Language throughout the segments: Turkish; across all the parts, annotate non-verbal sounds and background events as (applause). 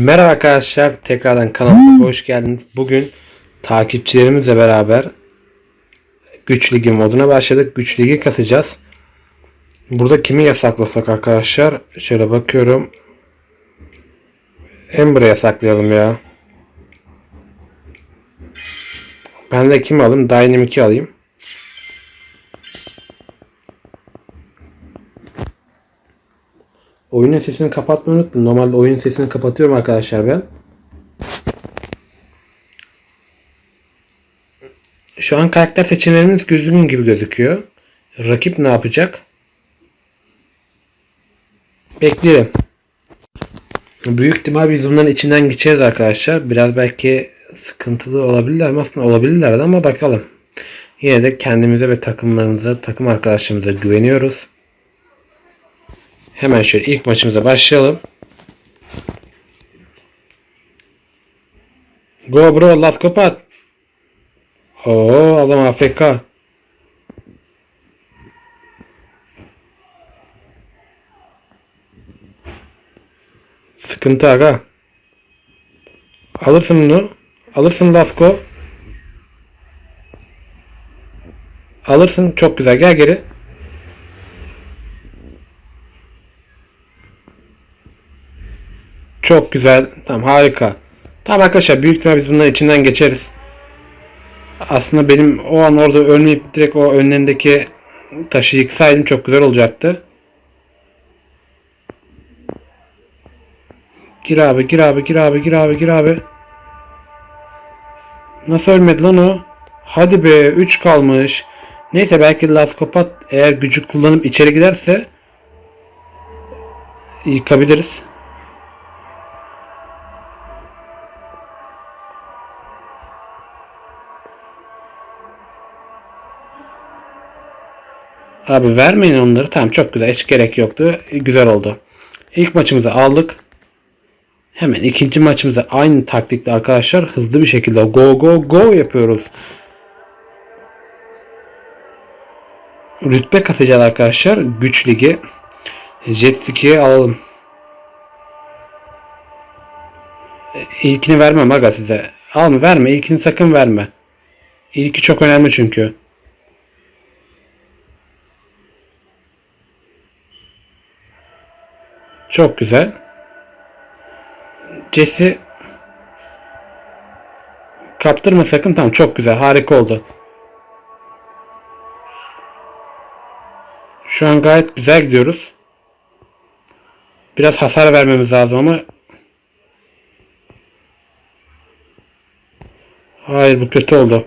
Merhaba arkadaşlar, tekrardan kanalımıza hoş geldiniz. Bugün takipçilerimizle beraber Güç Ligi moduna başladık. Güç Ligi kasacağız. Burada kimi yasaklasak arkadaşlar? Şöyle bakıyorum. Ember'ı yasaklayalım ya. Ben de kimi alayım? Dynamic'i alayım. Oyunun sesini kapatmayı unuttum. Normalde oyunun sesini kapatıyorum arkadaşlar ben. Şu an karakter seçimlerimiz düzgün gibi gözüküyor. Rakip ne yapacak? Bekleyelim. Büyük ihtimal biz bunların içinden geçeriz arkadaşlar. Biraz belki sıkıntılı olabilirler mi? Aslında olabilirler ama bakalım. Yine de kendimize ve takımlarımıza, takım arkadaşlarımıza güveniyoruz. Hemen şöyle ilk maçımıza başlayalım. Go bro, let's go pat. Oo, adam AFK. Sıkıntı aga. Alırsın bunu. Alırsın Lasko. Alırsın. Çok güzel. Gel geri. Çok güzel. Tamam harika. Tamam arkadaşlar büyük ihtimal biz bunların içinden geçeriz. Aslında benim o an orada ölmeyip direkt o önlerindeki taşı yıksaydım çok güzel olacaktı. Gir abi gir abi gir abi gir abi gir abi. Nasıl ölmedi lan o? Hadi be 3 kalmış. Neyse belki Laskopat eğer gücü kullanıp içeri giderse yıkabiliriz. Abi vermeyin onları. Tamam çok güzel. Hiç gerek yoktu. Güzel oldu. İlk maçımızı aldık. Hemen ikinci maçımıza aynı taktikle arkadaşlar hızlı bir şekilde go go go yapıyoruz. Rütbe kasacağız arkadaşlar. Güç ligi. Jet ski'yi alalım. İlkini vermem aga size. Alma verme. İlkini sakın verme. İlki çok önemli çünkü. Çok güzel. Jesse kaptırma sakın. Tamam çok güzel. Harika oldu. Şu an gayet güzel gidiyoruz. Biraz hasar vermemiz lazım ama Hayır bu kötü oldu.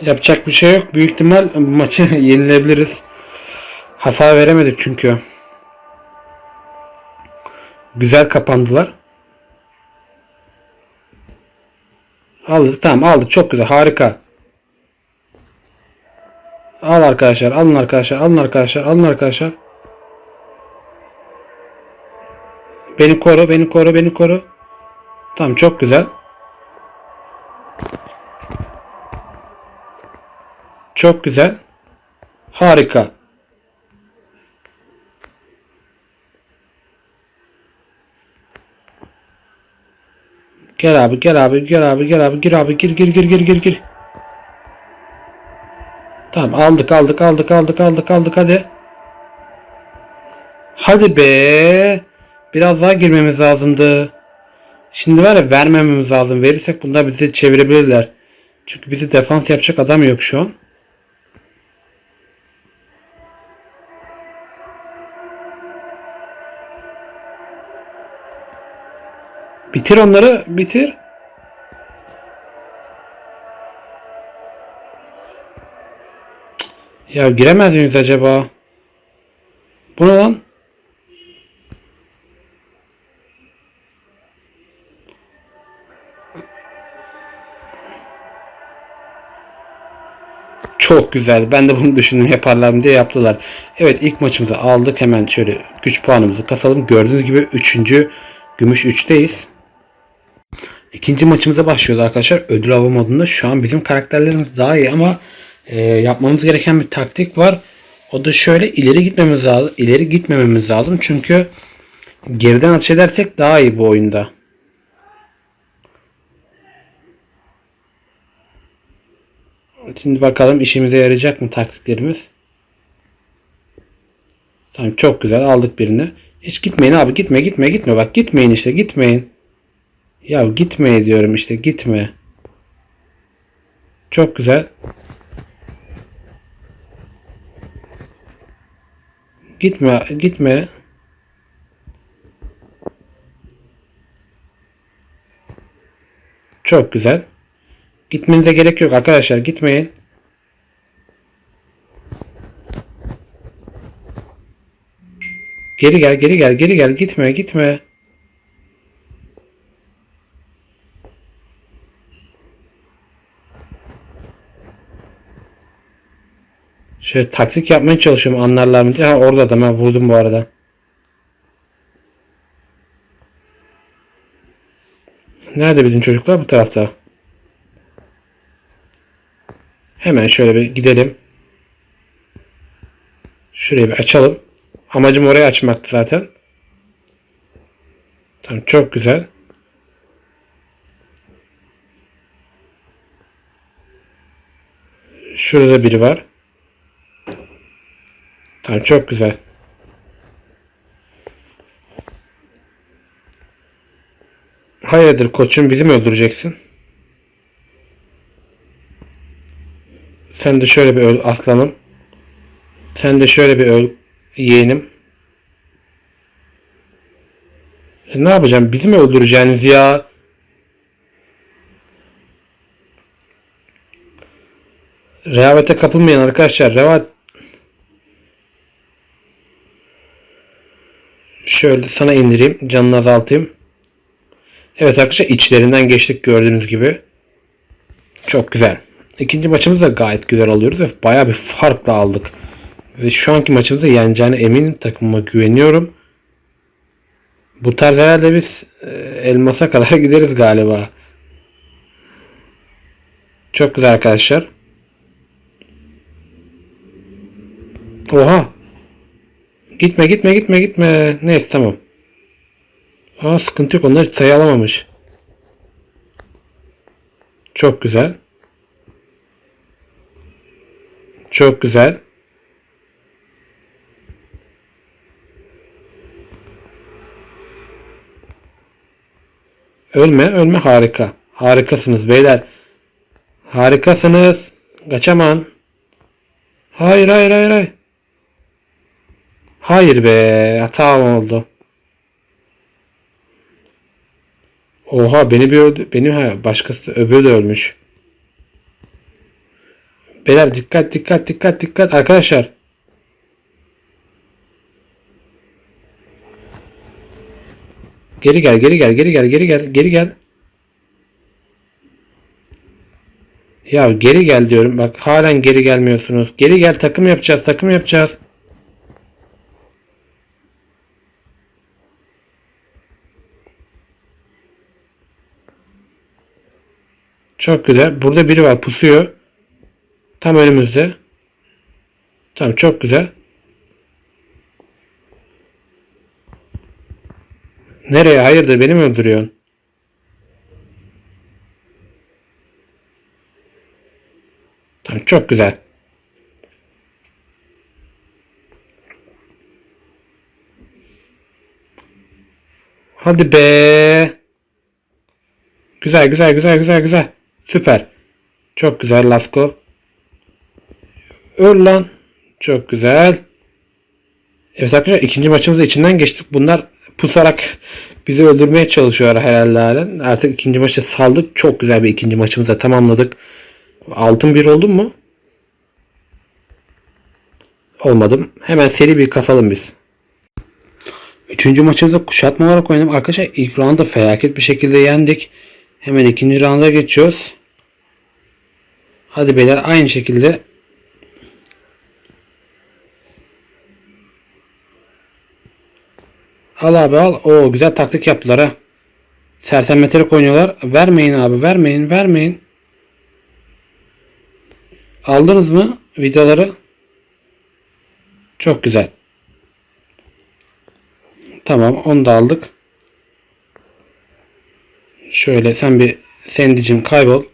Yapacak bir şey yok. Büyük ihtimal maçı (laughs) yenilebiliriz. Hasar veremedik çünkü. Güzel kapandılar. Aldık tamam aldık çok güzel harika. Al arkadaşlar alın arkadaşlar alın arkadaşlar alın arkadaşlar. Beni koru beni koru beni koru. Tamam çok güzel. Çok güzel. Harika. Gel abi gel abi gel abi gel abi gir abi gir gir gir gir gir gir. Tamam aldık aldık aldık aldık aldık aldık hadi. Hadi be. Biraz daha girmemiz lazımdı. Şimdi var ya vermememiz lazım. Verirsek bunlar bizi çevirebilirler. Çünkü bizi defans yapacak adam yok şu an. Bitir onları. Bitir. Ya giremez miyiz acaba? Bu ne lan? Çok güzel. Ben de bunu düşündüm yaparlar diye yaptılar. Evet ilk maçımızı aldık. Hemen şöyle güç puanımızı kasalım. Gördüğünüz gibi 3. gümüş 3'teyiz. İkinci maçımıza başlıyoruz arkadaşlar. Ödül avı modunda. Şu an bizim karakterlerimiz daha iyi ama e, yapmamız gereken bir taktik var. O da şöyle ileri gitmemiz lazım. İleri gitmememiz lazım. Çünkü Geriden atış edersek daha iyi bu oyunda. Şimdi bakalım işimize yarayacak mı taktiklerimiz. Tamam çok güzel aldık birini. Hiç gitmeyin abi gitme gitme gitme bak gitmeyin işte gitmeyin. Ya gitmeye diyorum işte gitme. Çok güzel. Gitme gitme. Çok güzel. Gitmenize gerek yok arkadaşlar gitmeyin. Geri gel, geri gel, geri gel. Gitme, gitme. Şöyle taktik yapmaya çalışıyorum anlarlar mı diye. Ha orada da ben vurdum bu arada. Nerede bizim çocuklar? Bu tarafta. Hemen şöyle bir gidelim. Şurayı bir açalım. Amacım orayı açmaktı zaten. Tamam çok güzel. Şurada biri var. Tamam çok güzel. Hayırdır koçum bizi mi öldüreceksin? Sen de şöyle bir öl aslanım. Sen de şöyle bir öl yeğenim. E ne yapacağım? Bizi mi öldüreceğiniz ya? Rehavete kapılmayın arkadaşlar. Rehavet Şöyle sana indireyim. Canını azaltayım. Evet arkadaşlar içlerinden geçtik gördüğünüz gibi. Çok güzel. İkinci maçımızı da gayet güzel alıyoruz ve bayağı bir farkla aldık. Ve şu anki maçımızda yeneceğine eminim. Takımıma güveniyorum. Bu tarz herhalde biz e, elmasa kadar (laughs) gideriz galiba. Çok güzel arkadaşlar. Oha. Gitme gitme gitme gitme. Neyse tamam. Aa sıkıntı yok. Onlar hiç sayı alamamış. Çok güzel. Çok güzel. Ölme, ölme harika. Harikasınız beyler. Harikasınız. Kaçaman. Hayır, hayır, hayır, hayır. Hayır be, hata oldu. Oha beni bir öldü. Beni ha başkası öbürü de ölmüş. Beyler dikkat dikkat dikkat dikkat arkadaşlar. Geri gel geri gel geri gel geri gel geri gel. Ya geri gel diyorum. Bak halen geri gelmiyorsunuz. Geri gel takım yapacağız takım yapacağız. Çok güzel. Burada biri var pusuyor. Tam önümüzde. Tamam çok güzel. Nereye? Hayırdır beni mi öldürüyorsun? Tamam çok güzel. Hadi be. Güzel güzel güzel güzel güzel. Süper. Çok güzel Lasko. Öl lan. Çok güzel. Evet arkadaşlar ikinci maçımızda içinden geçtik. Bunlar pusarak bizi öldürmeye çalışıyorlar herhalde. Artık ikinci maçı saldık. Çok güzel bir ikinci maçımızda tamamladık. Altın bir oldum mu? Olmadım. Hemen seri bir kasalım biz. Üçüncü maçımızda kuşatma olarak oynadım. Arkadaşlar ilk roundda felaket bir şekilde yendik. Hemen ikinci rounda geçiyoruz. Hadi beyler aynı şekilde Al abi al. O güzel taktik yaptılar ha. Sersemleterek oynuyorlar. Vermeyin abi vermeyin vermeyin. Aldınız mı videoları? Çok güzel. Tamam onu da aldık. Şöyle sen bir sendicim kaybol.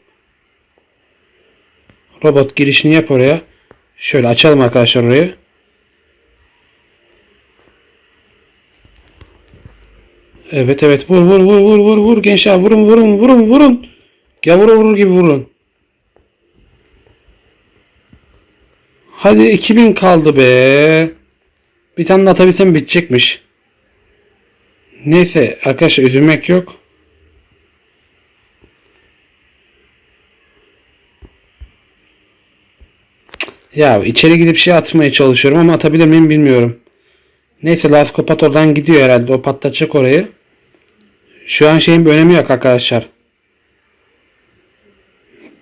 Robot girişini yap oraya. Şöyle açalım arkadaşlar orayı. Evet evet vur vur vur vur vur vur gençler vurun vurun vurun vurun. Gavura vurur gibi vurun. Hadi 2000 kaldı be. Bir tane atabilsem bitecekmiş. Neyse arkadaşlar üzülmek yok. Ya içeri gidip şey atmaya çalışıyorum ama atabilir miyim bilmiyorum. Neyse Laskopat oradan gidiyor herhalde. O patlatacak orayı. Şu an şeyin bir önemi yok arkadaşlar.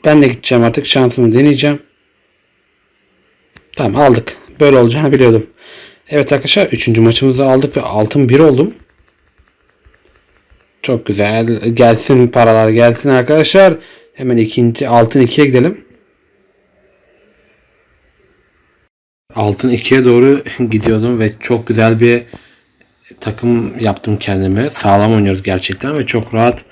Ben de gideceğim artık. Şansımı deneyeceğim. Tamam aldık. Böyle olacağını biliyordum. Evet arkadaşlar 3. maçımızı aldık ve altın 1 oldum. Çok güzel. Gelsin paralar gelsin arkadaşlar. Hemen ikinci altın 2'ye gidelim. Altın 2'ye doğru (laughs) gidiyordum ve çok güzel bir takım yaptım kendime. Sağlam oynuyoruz gerçekten ve çok rahat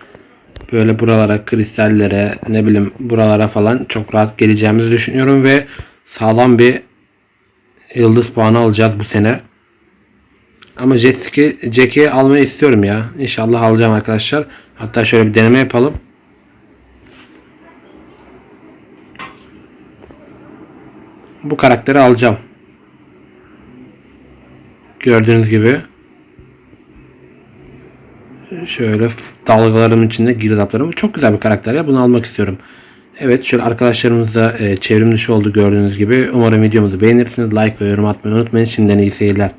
böyle buralara, kristallere, ne bileyim buralara falan çok rahat geleceğimizi düşünüyorum ve sağlam bir yıldız puanı alacağız bu sene. Ama Jetski, Jack'i almayı istiyorum ya. İnşallah alacağım arkadaşlar. Hatta şöyle bir deneme yapalım. Bu karakteri alacağım. Gördüğünüz gibi. Şöyle dalgalarım içinde girdaplarım. Çok güzel bir karakter ya. Bunu almak istiyorum. Evet şöyle arkadaşlarımızla e, çevrim dışı oldu gördüğünüz gibi. Umarım videomuzu beğenirsiniz. Like ve yorum atmayı unutmayın. Şimdiden iyi seyirler.